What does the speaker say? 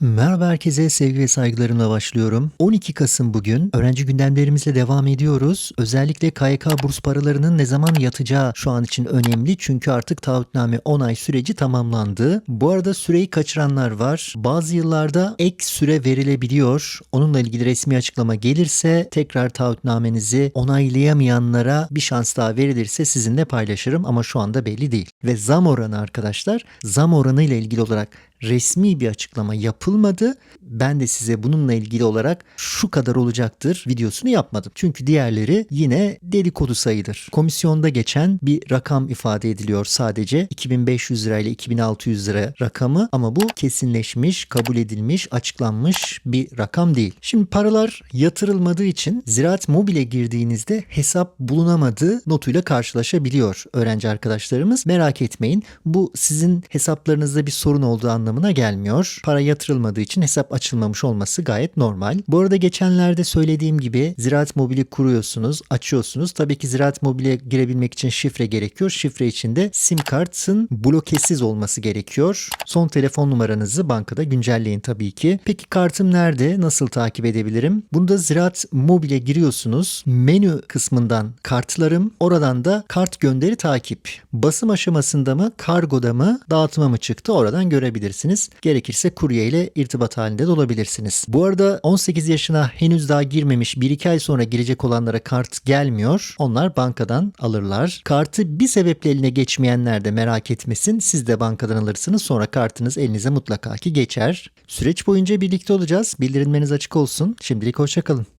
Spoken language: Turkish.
Merhaba herkese sevgi ve saygılarımla başlıyorum. 12 Kasım bugün öğrenci gündemlerimizle devam ediyoruz. Özellikle KYK burs paralarının ne zaman yatacağı şu an için önemli. Çünkü artık taahhütname onay süreci tamamlandı. Bu arada süreyi kaçıranlar var. Bazı yıllarda ek süre verilebiliyor. Onunla ilgili resmi açıklama gelirse tekrar taahhütnamenizi onaylayamayanlara bir şans daha verilirse sizinle paylaşırım ama şu anda belli değil. Ve zam oranı arkadaşlar zam oranı ile ilgili olarak resmi bir açıklama yapılmadı. Ben de size bununla ilgili olarak şu kadar olacaktır videosunu yapmadım. Çünkü diğerleri yine dedikodu sayıdır. Komisyonda geçen bir rakam ifade ediliyor sadece. 2500 lira ile 2600 lira rakamı ama bu kesinleşmiş, kabul edilmiş, açıklanmış bir rakam değil. Şimdi paralar yatırılmadığı için Ziraat Mobil'e girdiğinizde hesap bulunamadığı notuyla karşılaşabiliyor öğrenci arkadaşlarımız. Merak etmeyin bu sizin hesaplarınızda bir sorun olduğu anlamına gelmiyor. Para yatırılmadığı için hesap açılmamış olması gayet normal. Bu arada geçenlerde söylediğim gibi Ziraat Mobil'i kuruyorsunuz, açıyorsunuz. Tabii ki Ziraat Mobil'e girebilmek için şifre gerekiyor. Şifre için de sim kartın blokesiz olması gerekiyor. Son telefon numaranızı bankada güncelleyin tabii ki. Peki kartım nerede? Nasıl takip edebilirim? Bunda Ziraat Mobil'e giriyorsunuz. Menü kısmından kartlarım, oradan da kart gönderi takip. Basım aşamasında mı, kargoda mı, dağıtıma mı çıktı oradan görebilirsiniz. Gerekirse kurye ile irtibat halinde de olabilirsiniz. Bu arada 18 yaşına henüz daha girmemiş 1-2 ay sonra girecek olanlara kart gelmiyor. Onlar bankadan alırlar. Kartı bir sebeple eline geçmeyenler de merak etmesin. Siz de bankadan alırsınız. Sonra kartınız elinize mutlaka ki geçer. Süreç boyunca birlikte olacağız. Bildirimleriniz açık olsun. Şimdilik hoşçakalın.